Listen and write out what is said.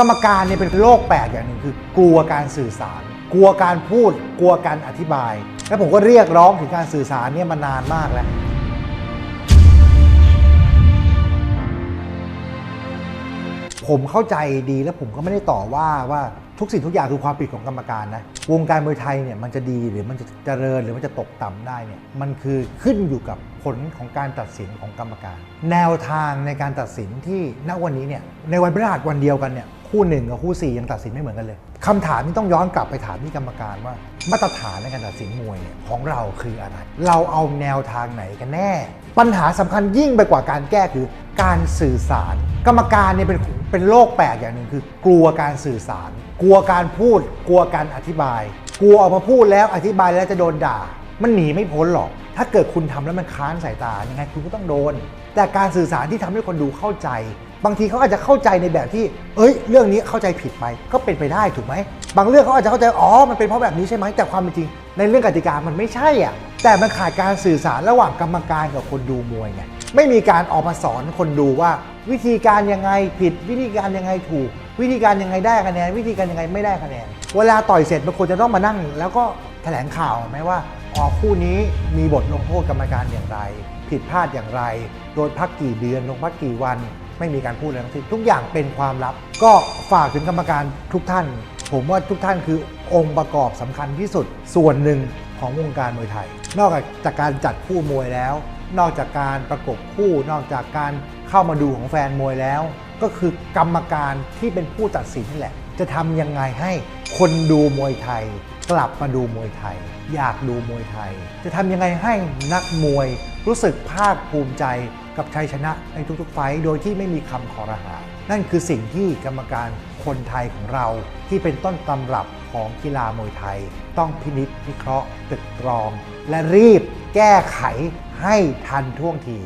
กรรมการเนี่ยเป็นโรคแปลกอย่างหนึ่งคือกลัวการสื่อสาร กลัวการพูด กลัวการอธิบาย แล้วผมก็เรียกร้องถึงการสื่อสารเนี่ยมานานมากแล้วผมเข้าใจดีแล้วผมก็ไม่ได้ต่อว่าว่าทุกสิ่งทุกอย่างคือความผิดของกรรมการนะวงการมวยไทยเนี่ยมันจะดีหรือมันจะเจริญหรือมันจะตกต่ำได้เนี่ยมันคือขึ้นอยู่กับผลของการตัดสินของกรรมการ แนวทางในการตัดสินที่ณวันนี้เนี่ยในวันพฤหัสวันเดียวกันเนี่ย คู่หนึ่งกับคู่สี่ยังตัดสินไม่เหมือนกันเลยคำถามนี้ต้องย้อนกลับไปถามที่กรรมการว่า มาตรฐานในการตัดสินมวยเนี่ยของเราคืออะไร เราเอาแนวทางไหนกันแน่ ปัญหาสำคัญยิ่งไปกว่าการแก้คือการสื่อสาร กรรมการเนี่ยเป็นเป็นโรคแปลกอย่างหนึ่งคือ กลัวการสื่อสาร กลัวการพูด กลัวการอธิบาย กลัวออกมาพูดแล้วอธิบายแล้วจะโดนด่า มันหนีไม่พ้นหรอก ถ้าเกิดคุณทำแล้วมันค้านสายตายังไงคุณก็ต้องโดน แต่การสื่อสารที่ทำให้คนดูเข้าใจ บางทีเขาอาจจะเข้าใจในแบบที่ เอ้ย เรื่องนี้เข้าใจผิดไปก็เป็นไปได้ถูกไหม บางเรื่องเขาอาจจะเข้าใจ อ๋อ มันเป็นเพราะแบบนี้ใช่ไหม แต่ความเป็นจริง ในเรื่องกติกามันไม่ใช่อะ แต่มันขาดการสื่อสารระหว่างกรรมการกับคนดูมวยไง ไม่มีการออกมาสอนคนดูว่าวิธีการยังไงผิด วิธีการยังไงถูก วิธีการยังไงได้คะแนน วิธีการยังไงไม่ได้คะแนน เวลาต่อยเสร็จบางคนจะต้องมานั่ง แล้วก็แถลงข่าวไหมว่าอ๋อคู่นี้มีบทลงโทษกรรมการอย่างไร ผิดพลาดอย่างไร โดนพักกี่เดือนลงพักกี่วัน ไม่มีการพูดอะไรทั้งสิ้นทุกอย่างเป็นความลับ ก็ฝากถึงกรรมการทุกท่าน ผมว่าทุกท่านคือองค์ประกอบสำคัญที่สุดส่วนหนึ่งของวงการมวยไทย นอกจากการจัดคู่มวยแล้ว นอกจากการประกบคู่ นอกจากการเข้ามาดูของแฟนมวยแล้ว ก็คือกรรมการที่เป็นผู้ตัดสินนี่แหละ จะทำยังไงให้คนดูมวยไทย กลับมาดูมวยไทย อยากดูมวยไทย จะทำยังไงให้นักมวยรู้สึกภาคภูมิใจกับชัยชนะในทุกๆ ไฟโดยที่ไม่มีคำขอรหา นั่นคือสิ่งที่กรรมการคนไทยของเรา ที่เป็นต้นตำรับของกีฬามวยไทย ต้องพินิจพิเคราะห์ตึกตรอง และรีบแก้ไขให้ทันท่วงที